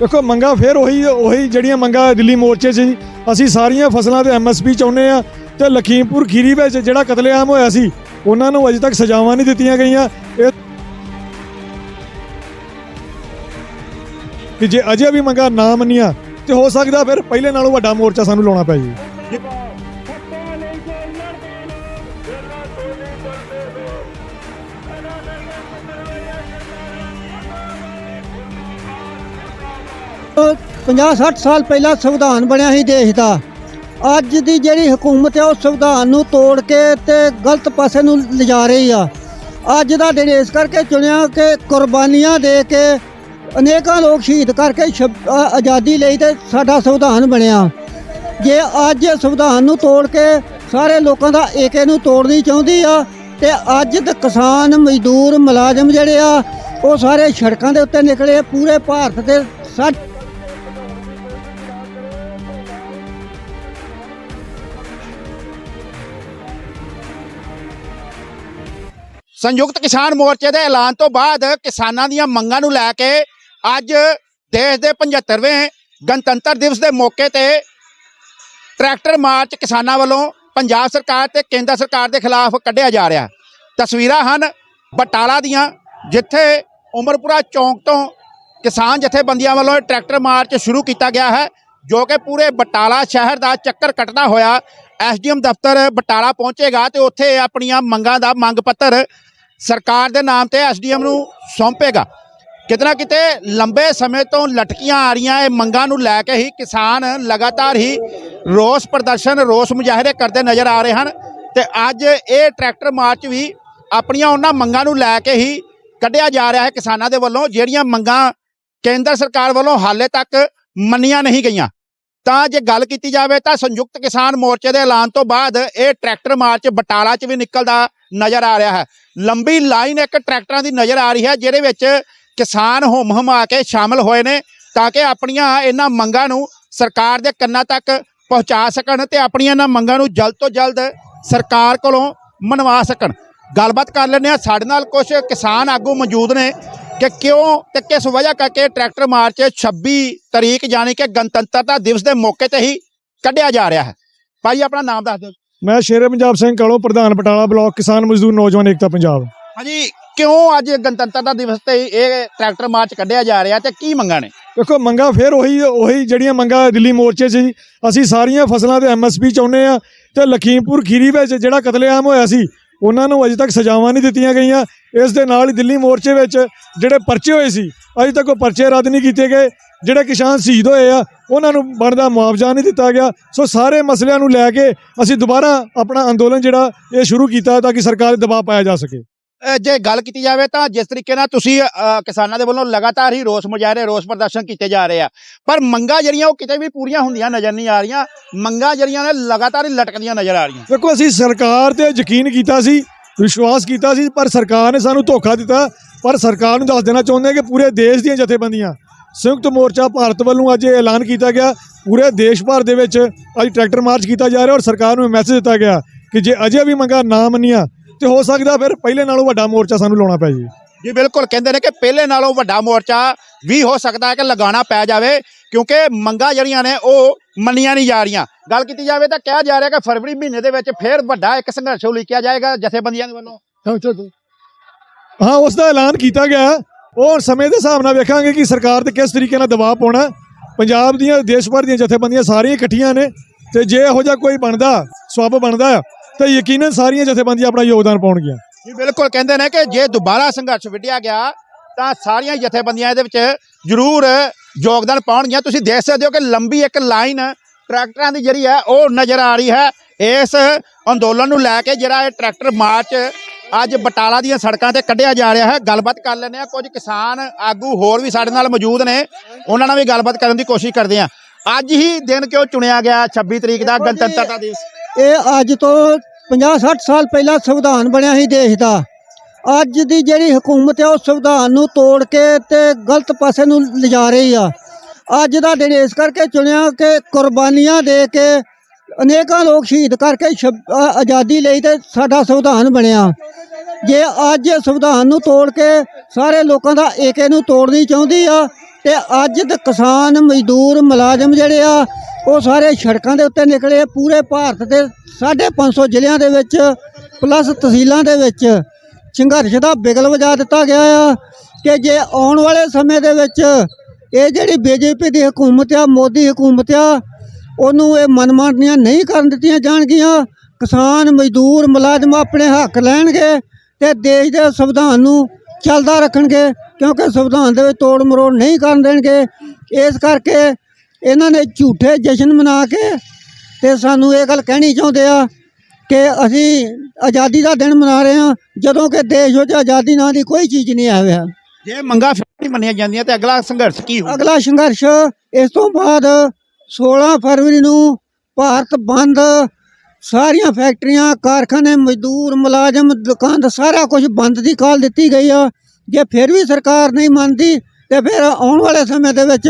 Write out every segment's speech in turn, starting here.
ਦੇਖੋ, ਮੰਗਾ ਫਿਰ ਉਹੀ ਉਹੀ ਜਿਹੜੀਆਂ ਮੰਗਾ ਦਿੱਲੀ ਮੋਰਚੇ 'ਚ ਅਸੀਂ ਸਾਰੀਆਂ ਫਸਲਾਂ ਤੇ ਐਮਐਸਪੀ ਚਾਹੁੰਦੇ ਆ ਤੇ ਲਖੀਮਪੁਰ ਖੀਰੀ ਵਿੱਚ ਜਿਹੜਾ ਕਤਲੇਆਮ ਹੋਇਆ ਸੀ, ਉਹਨਾਂ ਨੂੰ ਅਜੇ ਤੱਕ ਸਜ਼ਾਵਾਂ ਨਹੀਂ ਦਿੱਤੀਆਂ ਗਈਆਂ। ਇਹ ਕਿ ਜੇ ਅਜੇ ਵੀ ਮੰਗਾ ਨਾ ਮੰਨੀਆਂ, ਤੇ ਹੋ ਸਕਦਾ ਫਿਰ ਪਹਿਲੇ ਨਾਲੋਂ ਵੱਡਾ ਮੋਰਚਾ ਸਾਨੂੰ ਲਾਉਣਾ ਪੈ ਜੀ। 50 60 ਸਾਲ ਪਹਿਲਾਂ ਸੰਵਿਧਾਨ ਬਣਿਆ ਸੀ ਦੇਸ਼ ਦਾ। ਅੱਜ ਦੀ ਜਿਹੜੀ ਹਕੂਮਤ ਹੈ, ਉਹ ਸੰਵਿਧਾਨ ਨੂੰ ਤੋੜ ਕੇ ਤੇ ਗਲਤ ਪਾਸੇ ਨੂੰ ਲਿਜਾ ਰਹੀ ਆ। ਅੱਜ ਦਾ ਦਿਨ ਇਸ ਕਰਕੇ ਚੁਣਿਆ ਕਿ ਕੁਰਬਾਨੀਆਂ ਦੇ ਕੇ ਅਨੇਕਾਂ ਲੋਕ ਸ਼ਹੀਦ ਕਰਕੇ ਸ਼ਬ- ਆਜ਼ਾਦੀ ਲਈ ਤੇ ਸਾਡਾ ਸੰਵਿਧਾਨ ਬਣਿਆ। ਜੇ ਅੱਜ ਸੰਵਿਧਾਨ ਨੂੰ ਤੋੜ ਕੇ ਸਾਰੇ ਲੋਕਾਂ ਦਾ ਏਕੇ ਨੂੰ ਤੋੜਨੀ ਚਾਹੁੰਦੀ ਆ, ਤੇ ਅੱਜ ਦੇ ਕਿਸਾਨ, ਮਜ਼ਦੂਰ, ਮੁਲਾਜ਼ਮ ਜਿਹੜੇ ਆ, ਉਹ ਸਾਰੇ ਸੜਕਾਂ ਦੇ ਉੱਤੇ ਨਿਕਲੇ, ਪੂਰੇ ਭਾਰਤ ਦੇ ਸੱਠ ਸੰਯੁਕਤ ਕਿਸਾਨ ਮੋਰਚੇ ਦੇ ਐਲਾਨ ਤੋਂ ਬਾਅਦ ਕਿਸਾਨਾਂ ਦੀਆਂ ਮੰਗਾਂ ਨੂੰ ਲੈ ਕੇ ਅੱਜ ਦੇਸ਼ ਦੇ 75ਵੇਂ ਗਣਤੰਤਰ ਦਿਵਸ ਦੇ ਮੌਕੇ ਤੇ ਟਰੈਕਟਰ ਮਾਰਚ ਕਿਸਾਨਾਂ ਵੱਲੋਂ ਪੰਜਾਬ ਸਰਕਾਰ ਤੇ ਕੇਂਦਰ ਸਰਕਾਰ ਦੇ ਖਿਲਾਫ ਕੱਢਿਆ ਜਾ ਰਿਹਾ। ਤਸਵੀਰਾਂ ਹਨ ਬਟਾਲਾ ਦੀਆਂ, ਜਿੱਥੇ ਉਮਰਪੁਰਾ ਚੌਂਕ ਤੋਂ ਕਿਸਾਨ ਜਥੇਬੰਦੀਆਂ ਵੱਲੋਂ ਟਰੈਕਟਰ ਮਾਰਚ ਸ਼ੁਰੂ ਕੀਤਾ ਗਿਆ ਹੈ, ਜੋ ਕਿ ਪੂਰੇ ਬਟਾਲਾ ਸ਼ਹਿਰ ਦਾ ਚੱਕਰ ਕੱਟਦਾ ਹੋਇਆ ਐਸਡੀਐਮ ਦਫ਼ਤਰ ਬਟਾਲਾ ਪਹੁੰਚੇਗਾ ਤੇ ਉੱਥੇ ਆਪਣੀਆਂ ਮੰਗਾਂ ਦਾ ਮੰਗ ਪੱਤਰ ਸਰਕਾਰ ਦੇ ਨਾਮ ਤੇ ਐਸਡੀਐਮ ਨੂੰ ਸੌਂਪੇਗਾ। ਕਿਤਨਾ ਕਿਤੇ ਲੰਬੇ ਸਮੇਂ ਤੋਂ ਲਟਕੀਆਂ ਆ ਰਹੀਆਂ ਇਹ ਮੰਗਾਂ ਨੂੰ ਲੈ ਕੇ ਹੀ ਕਿਸਾਨ ਲਗਾਤਾਰ ਹੀ ਰੋਸ ਪ੍ਰਦਰਸ਼ਨ, ਰੋਸ ਮੁਜ਼ਾਹਰੇ ਕਰਦੇ ਨਜ਼ਰ ਆ ਰਹੇ ਹਨ ਤੇ ਅੱਜ ਇਹ ਟਰੈਕਟਰ ਮਾਰਚ ਵੀ ਆਪਣੀਆਂ ਉਹਨਾਂ ਮੰਗਾਂ ਨੂੰ ਲੈ ਕੇ ਹੀ ਕੱਢਿਆ ਜਾ ਰਿਹਾ ਹੈ ਕਿਸਾਨਾਂ ਦੇ ਵੱਲੋਂ, ਜਿਹੜੀਆਂ ਮੰਗਾਂ ਕੇਂਦਰ ਸਰਕਾਰ ਵੱਲੋਂ ਹਾਲੇ ਤੱਕ ਮੰਨੀਆਂ ਨਹੀਂ ਗਈਆਂ। ਤਾਂ ਜੇ ਗੱਲ ਕੀਤੀ ਜਾਵੇ ਤਾਂ ਸੰਯੁਕਤ ਕਿਸਾਨ ਮੋਰਚੇ ਦੇ ਐਲਾਨ ਤੋਂ ਬਾਅਦ ਇਹ ਟਰੈਕਟਰ ਮਾਰਚ ਬਟਾਲਾ 'ਚ ਵੀ ਨਿਕਲਦਾ ਨਜ਼ਰ ਆ ਰਿਹਾ ਹੈ। ਲੰਬੀ ਲਾਈਨ ਇੱਕ ਟਰੈਕਟਰਾਂ ਦੀ ਨਜ਼ਰ ਆ ਰਹੀ ਹੈ, ਜਿਹਦੇ ਵਿੱਚ ਕਿਸਾਨ ਹੁਮ ਹੁਮਾ ਕੇ ਸ਼ਾਮਲ ਹੋਏ ਨੇ ਤਾਂ ਕਿ ਆਪਣੀਆਂ ਇਹਨਾਂ ਮੰਗਾਂ ਨੂੰ ਸਰਕਾਰ ਦੇ ਕੰਨਾਂ ਤੱਕ ਪਹੁੰਚਾ ਸਕਣ ਤੇ ਆਪਣੀਆਂ ਇਹਨਾਂ ਮੰਗਾਂ ਨੂੰ ਜਲਦ ਤੋਂ ਜਲਦ ਸਰਕਾਰ ਕੋਲੋਂ ਮਨਵਾ ਸਕਣ। ਗੱਲਬਾਤ ਕਰ ਲੈਂਦੇ ਆ ਸਾਡੇ ਨਾਲ ਕੁਝ ਕਿਸਾਨ ਆਗੂ ਮੌਜੂਦ ਨੇ। ਕਿ ਕਿਉਂ ਤੇ ਕਿਸ ਵਜ੍ਹਾ ਕਰਕੇ ਟਰੈਕਟਰ ਮਾਰਚ 26 ਤਰੀਕ ਯਾਨੀ ਕਿ ਗਣਤੰਤਰਤਾ ਦਿਵਸ ਦੇ ਮੌਕੇ ਤੇ ਹੀ ਕੱਢਿਆ ਜਾ ਰਿਹਾ ਹੈ? ਭਾਈ ਆਪਣਾ ਨਾਮ ਦੱਸ ਦਿਓ। ਮੈਂ ਸ਼ੇਰੇ ਪੰਜਾਬ ਸਿੰਘ ਕਾਲੋ ਪ੍ਰਧਾਨ ਬਟਾਲਾ ਬਲਾਕ ਕਿਸਾਨ ਮਜ਼ਦੂਰ ਨੌਜਵਾਨ ਏਕਤਾ ਪੰਜਾਬ। ਹਾਂਜੀ ਕਿਉਂ ਅੱਜ ਗਣਤੰਤਰਤਾ ਦਿਵਸ ਤੇ ਇਹ ਟਰੈਕਟਰ ਮਾਰਚ ਕੱਢਿਆ ਜਾ ਰਿਹਾ ਤੇ ਕੀ ਮੰਗਾਂ ਨੇ? ਦੇਖੋ ਮੰਗਾ ਫਿਰ ਉਹੀ ਉਹੀ ਜਿਹੜੀਆਂ ਮੰਗਾ ਦਿੱਲੀ ਮੋਰਚੇ 'ਚ ਸੀ। ਅਸੀਂ ਸਾਰੀਆਂ ਫਸਲਾਂ ਤੇ ਐਮਐਸਪੀ ਚਾਹੁੰਦੇ ਆ ਤੇ ਲਖੀਮਪੁਰ ਖੀਰੀ ਵਿੱਚ ਜਿਹੜਾ ਕਤਲੇਆਮ ਹੋਇਆ ਸੀ ਉਹਨਾਂ ਨੂੰ ਅਜੇ ਤੱਕ ਸਜ਼ਾਵਾਂ ਨਹੀਂ ਦਿੱਤੀਆਂ ਗਈਆਂ। ਇਸ ਦੇ ਨਾਲ ਹੀ ਦਿੱਲੀ ਮੋਰਚੇ ਵਿੱਚ ਜਿਹੜੇ ਪਰਚੇ ਹੋਏ ਸੀ, ਅਜੇ ਤੱਕ ਉਹ ਪਰਚੇ ਰੱਦ ਨਹੀਂ ਕੀਤੇ ਗਏ। ਜਿਹੜੇ ਕਿਸਾਨ ਸ਼ਹੀਦ ਹੋਏ ਆ, ਉਹਨਾਂ ਨੂੰ ਬਣਦਾ ਮੁਆਵਜ਼ਾ ਨਹੀਂ ਦਿੱਤਾ ਗਿਆ। ਸੋ ਸਾਰੇ ਮਸਲਿਆਂ ਨੂੰ ਲੈ ਕੇ ਅਸੀਂ ਦੁਬਾਰਾ ਆਪਣਾ ਅੰਦੋਲਨ ਜਿਹੜਾ, ਇਹ ਸ਼ੁਰੂ ਕੀਤਾ ਤਾਂ ਕਿ ਸਰਕਾਰ ਤੇ ਦਬਾਅ ਪਾਇਆ ਜਾ ਸਕੇ। ਜੇ ਗੱਲ ਕੀਤੀ ਜਾਵੇ ਤਾਂ ਜਿਸ ਤਰੀਕੇ ਨਾਲ ਤੁਸੀਂ ਕਿਸਾਨਾਂ ਦੇ ਵੱਲੋਂ ਲਗਾਤਾਰ ਹੀ ਰੋਸ ਮੁਜ਼ਾਹਰੇ, ਰੋਸ ਪ੍ਰਦਰਸ਼ਨ ਕੀਤੇ ਜਾ ਰਹੇ ਆ, ਪਰ ਮੰਗਾਂ ਜਿਹੜੀਆਂ ਉਹ ਕਿਤੇ ਵੀ ਪੂਰੀਆਂ ਹੁੰਦੀਆਂ ਨਜ਼ਰ ਨਹੀਂ ਆ ਰਹੀਆਂ, ਮੰਗਾਂ ਜਿਹੜੀਆਂ ਨੇ ਲਗਾਤਾਰ ਹੀ ਲਟਕਦੀਆਂ ਨਜ਼ਰ ਆ ਰਹੀਆਂ। ਦੇਖੋ, ਅਸੀਂ ਸਰਕਾਰ ਤੇ ਯਕੀਨ ਕੀਤਾ ਸੀ, ਵਿਸ਼ਵਾਸ ਕੀਤਾ ਸੀ, ਪਰ ਸਰਕਾਰ ਨੇ ਸਾਨੂੰ ਧੋਖਾ ਦਿੱਤਾ, ਪਰ ਸਰਕਾਰ ਨੂੰ ਦੱਸ ਦੇਣਾ ਚਾਹੁੰਦੇ ਕਿ ਪੂਰੇ ਦੇਸ਼ ਦੀਆਂ ਜਥੇਬੰਦੀਆਂ, ਸੰਯੁਕਤ ਮੋਰਚਾ ਭਾਰਤ ਵੱਲੋਂ ਅੱਜ ਇਹ ਐਲਾਨ ਕੀਤਾ ਗਿਆ, ਪੂਰੇ ਦੇਸ਼ ਭਰ ਦੇ ਵਿੱਚ ਅੱਜ ਟਰੈਕਟਰ ਮਾਰਚ ਕੀਤਾ ਜਾ ਰਿਹਾ ਔਰ ਸਰਕਾਰ ਨੂੰ ਮੈਸੇਜ ਦਿੱਤਾ ਗਿਆ ਕਿ ਜੇ ਅਜੇ ਵੀ ਮੰਗਾਂ ਨਾ ਮੰਨੀਆਂ ਤੇ ਹੋ ਸਕਦਾ ਫਿਰ ਪਹਿਲੇ ਨਾਲੋਂ ਵੱਡਾ ਮੋਰਚਾ ਸਾਨੂੰ ਲਾਉਣਾ ਪੈ ਜੀ। ਜੀ ਬਿਲਕੁਲ ਕਹਿੰਦੇ ਨੇ ਕਿ ਪਹਿਲੇ ਨਾਲੋਂ ਵੱਡਾ ਮੋਰਚਾ ਵੀ ਹੋ ਸਕਦਾ ਹੈ ਕਿ ਲਗਾਉਣਾ ਪੈ ਜਾਵੇ ਕਿਉਂਕਿ ਮੰਗਾਂ ਜਿਹੜੀਆਂ ਨੇ ਉਹ ਮੰਨੀਆਂ ਨਹੀਂ ਜਾ ਰਹੀਆਂ। ਗੱਲ ਕੀਤੀ ਜਾਵੇ ਤਾਂ ਕਿਹਾ ਜਾ ਰਿਹਾ ਕਿ ਫਰਵਰੀ ਮਹੀਨੇ ਦੇ ਵਿੱਚ ਫਿਰ ਵੱਡਾ ਇੱਕ ਸੰਘਰਸ਼ ਉਲੀਕਿਆ ਜਾਏਗਾ ਜਥੇਬੰਦੀਆਂ ਦੇ ਵੱਲੋਂ। ਹਾਂ ਉਸ ਦਾ ਐਲਾਨ ਕੀਤਾ ਗਿਆ। ਉਹ ਸਮੇਂ ਦੇ ਹਿਸਾਬ ਨਾਲ ਵੇਖਾਂਗੇ ਕਿ ਸਰਕਾਰ ਤੇ ਕਿਸ ਤਰੀਕੇ ਨਾਲ ਦਬਾਅ ਪਾਉਣਾ। ਪੰਜਾਬ ਦੀਆਂ ਦੇਸ਼ ਭਰ ਦੀਆਂ ਜਥੇਬੰਦੀਆਂ ਸਾਰੀਆਂ ਇਕੱਠੀਆਂ ਨੇ ਤੇ ਜੇ ਇਹੋ ਜਿਹਾ ਕੋਈ ਬਣਦਾ ਸਵਾਬ ਬਣਦਾ ਤਾਂ ਯਕੀਨਨ ਸਾਰੀਆਂ ਜਥੇਬੰਦੀਆਂ ਆਪਣਾ ਯੋਗਦਾਨ ਪਾਉਣਗੀਆਂ। ਜੀ ਬਿਲਕੁਲ ਕਹਿੰਦੇ ਨੇ ਕਿ ਜੇ ਦੁਬਾਰਾ ਸੰਘਰਸ਼ ਵਿੱਢਿਆ ਗਿਆ ਤਾਂ ਸਾਰੀਆਂ ਜਥੇਬੰਦੀਆਂ ਇਹਦੇ ਵਿੱਚ ਜ਼ਰੂਰ ਯੋਗਦਾਨ ਪਾਉਣਗੀਆਂ। ਤੁਸੀਂ ਦੇਖ ਸਕਦੇ ਹੋ ਕਿ ਲੰਬੀ ਇੱਕ ਲਾਈਨ ਟਰੈਕਟਰਾਂ ਦੀ ਜਿਹੜੀ ਹੈ ਉਹ ਨਜ਼ਰ ਆ ਰਹੀ ਹੈ। ਇਸ ਅੰਦੋਲਨ ਨੂੰ ਲੈ ਕੇ ਜਿਹੜਾ ਇਹ ਟਰੈਕਟਰ ਮਾਰਚ ਅੱਜ ਬਟਾਲਾ ਦੀਆਂ ਸੜਕਾਂ ਤੇ ਕੱਢਿਆ ਜਾ ਰਿਹਾ ਹੈ। ਗੱਲਬਾਤ ਕਰ ਲੈਂਦੇ ਆ ਕੁਝ ਕਿਸਾਨ ਆਗੂ ਹੋਰ ਵੀ ਸਾਡੇ ਨਾਲ ਮੌਜੂਦ ਨੇ। ਉਹਨਾਂ ਨਾਲ ਵੀ ਗੱਲਬਾਤ ਕਰਨ ਦੀ ਕੋਸ਼ਿਸ਼ ਕਰਦੇ ਆ ਅੱਜ ਹੀ ਦਿਨ ਕਿਉਂ ਚੁਣਿਆ ਗਿਆ? 26 ਤਰੀਕ ਦਾ ਗਣਤੰਤਰਤਾ ਦਿਵਸ। ਇਹ ਅੱਜ ਤੋਂ 50 60 ਸਾਲ ਪਹਿਲਾਂ ਸੰਵਿਧਾਨ ਬਣਿਆ ਸੀ ਦੇਸ਼ ਦਾ। ਅੱਜ ਦੀ ਜਿਹੜੀ ਹਕੂਮਤ ਹੈ, ਉਹ ਸੰਵਿਧਾਨ ਨੂੰ ਤੋੜ ਕੇ ਤੇ ਗਲਤ ਪਾਸੇ ਨੂੰ ਲਿਜਾ ਰਹੀ ਆ। ਅੱਜ ਦਾ ਦਿਨ ਇਸ ਕਰਕੇ ਚੁਣਿਆ ਕਿ ਕੁਰਬਾਨੀਆਂ ਦੇ ਕੇ ਅਨੇਕਾਂ ਲੋਕ ਸ਼ਹੀਦ ਕਰਕੇ ਸ਼ਬ- ਆਜ਼ਾਦੀ ਲਈ ਤੇ ਸਾਡਾ ਸੰਵਿਧਾਨ ਬਣਿਆ। ਜੇ ਅੱਜ ਸੰਵਿਧਾਨ ਨੂੰ ਤੋੜ ਕੇ ਸਾਰੇ ਲੋਕਾਂ ਦਾ ਏਕੇ ਨੂੰ ਤੋੜਨੀ ਚਾਹੁੰਦੀ ਆ, ਤੇ ਅੱਜ ਦੇ ਕਿਸਾਨ ਮਜ਼ਦੂਰ ਮੁਲਾਜ਼ਮ ਜਿਹੜੇ ਆ ਉਹ ਸਾਰੇ ਸੜਕਾਂ ਦੇ ਉੱਤੇ ਨਿਕਲੇ, ਪੂਰੇ ਭਾਰਤ ਦੇ 550 ਜ਼ਿਲ੍ਹਿਆਂ ਦੇ ਵਿੱਚ ਪਲੱਸ ਤਹਿਸੀਲਾਂ ਦੇ ਵਿੱਚ ਸੰਘਰਸ਼ ਦਾ ਬਿਗਲ ਵਜਾ ਦਿੱਤਾ ਗਿਆ ਆ ਕਿ ਜੇ ਆਉਣ ਵਾਲੇ ਸਮੇਂ ਦੇ ਵਿੱਚ ਇਹ ਜਿਹੜੀ ਬੀਜੇਪੀ ਦੀ ਹਕੂਮਤ ਆ, ਮੋਦੀ ਹਕੂਮਤ ਆ, ਉਹਨੂੰ ਇਹ ਮਨਮਾਨੀਆਂ ਨਹੀਂ ਕਰਨ ਦਿੱਤੀਆਂ ਜਾਣਗੀਆਂ, ਕਿਸਾਨ, ਮਜ਼ਦੂਰ, ਮੁਲਾਜ਼ਮ ਆਪਣੇ ਹੱਕ ਲੈਣਗੇ ਤੇ ਦੇਸ਼ ਦੇ ਸੰਵਿਧਾਨ ਨੂੰ ਚੱਲਦਾ ਰੱਖਣਗੇ ਕਿਉਂਕਿ ਸੰਵਿਧਾਨ ਦੇ ਵਿੱਚ ਤੋੜ ਮਰੋੜ ਨਹੀਂ ਕਰਨ ਦੇਣਗੇ। ਇਸ ਕਰਕੇ ਇਹਨਾਂ ਨੇ ਝੂਠੇ ਜਸ਼ਨ ਮਨਾ ਕੇ ਤੇ ਸਾਨੂੰ ਇਹ ਗੱਲ ਕਹਿਣੀ ਚਾਹੁੰਦੇ ਆ ਕਿ ਅਸੀਂ ਆਜ਼ਾਦੀ ਦਾ ਦਿਨ ਮਨਾ ਰਹੇ ਹਾਂ ਜਦੋਂ ਕਿ ਦੇਸ਼ ਵਿੱਚ ਆਜ਼ਾਦੀ ਨਾਂ ਦੀ ਕੋਈ ਚੀਜ਼ ਨਹੀਂ ਆਇਆ ਜੇ ਮੰਗਾਂ ਫਿਰ ਨਹੀਂ ਮੰਨੀਆਂ ਜਾਂਦੀਆਂ ਤੇ ਅਗਲਾ ਸੰਘਰਸ਼ ਕੀ ਹੋਊ ਅਗਲਾ ਸੰਘਰਸ਼ ਇਸ ਤੋਂ ਬਾਅਦ 16 ਫਰਵਰੀ ਨੂੰ ਭਾਰਤ ਬੰਦ ਸਾਰੀਆਂ ਫੈਕਟਰੀਆਂ ਕਾਰਖਾਨੇ ਮਜ਼ਦੂਰ ਮੁਲਾਜ਼ਮ ਦੁਕਾਨ ਸਾਰਾ ਕੁਝ ਬੰਦ ਦੀ ਕਾਲ ਦਿੱਤੀ ਗਈ ਆ। ਜੇ ਫਿਰ ਵੀ ਸਰਕਾਰ ਨਹੀਂ ਮੰਨਦੀ ਤੇ ਫਿਰ ਆਉਣ ਵਾਲੇ ਸਮੇਂ ਦੇ ਵਿੱਚ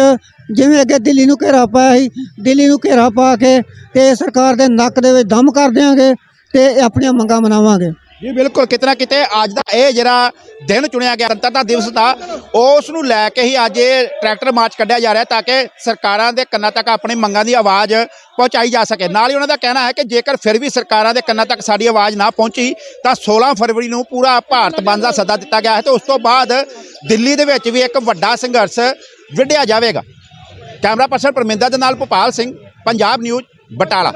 ਜਿਵੇਂ ਅੱਗੇ ਦਿੱਲੀ ਨੂੰ ਘੇਰਾ ਪਾਇਆ ਸੀ, ਦਿੱਲੀ ਨੂੰ ਘੇਰਾ ਪਾ ਕੇ ਤੇ ਸਰਕਾਰ ਦੇ ਨੱਕ ਦੇ ਵਿੱਚ ਦਮ ਕਰ ਦਿਆਂਗੇ ਤੇ ਆਪਣੀਆਂ ਮੰਗਾਂ ਮਨਾਵਾਂਗੇ। ਜੀ ਬਿਲਕੁਲ ਕਿਤਨਾ ਕਿਤੇ ਅੱਜ ਦਾ ਇਹ ਜਿਹੜਾ ਦਿਨ ਚੁਣਿਆ ਗਿਆ, ਗਣਤੰਤਰ ਦਿਵਸ ਦਾ, ਉਸ ਨੂੰ ਲੈ ਕੇ ਹੀ ਅੱਜ ਇਹ ਟਰੈਕਟਰ ਮਾਰਚ ਕੱਢਿਆ ਜਾ ਰਿਹਾ ਤਾਂ ਕਿ ਸਰਕਾਰਾਂ ਦੇ ਕੰਨਾਂ ਤੱਕ ਆਪਣੀ ਮੰਗਾਂ ਦੀ ਆਵਾਜ਼ ਪਹੁੰਚਾਈ ਜਾ ਸਕੇ। ਨਾਲ ਹੀ ਉਹਨਾਂ ਦਾ ਕਹਿਣਾ ਹੈ ਕਿ ਜੇਕਰ ਫਿਰ ਵੀ ਸਰਕਾਰਾਂ ਦੇ ਕੰਨਾਂ ਤੱਕ ਸਾਡੀ ਆਵਾਜ਼ ਨਾ ਪਹੁੰਚੀ, ਤਾਂ 16 ਫਰਵਰੀ ਨੂੰ ਪੂਰਾ ਭਾਰਤ ਬੰਦ ਦਾ ਸੱਦਾ ਦਿੱਤਾ ਗਿਆ ਹੈ ਤੇ ਉਸ ਤੋਂ ਬਾਅਦ ਦਿੱਲੀ ਦੇ ਵਿੱਚ ਵੀ ਇੱਕ ਵੱਡਾ ਸੰਘਰਸ਼ ਵਿੱਢਿਆ ਜਾਵੇਗਾ। ਕੈਮਰਾ ਪਰਸਨ ਪਰਮਿੰਦਰ ਦੇ ਨਾਲ ਭੋਪਾਲ ਸਿੰਘ, ਪੰਜਾਬ ਨਿਊਜ਼, ਬਟਾਲਾ।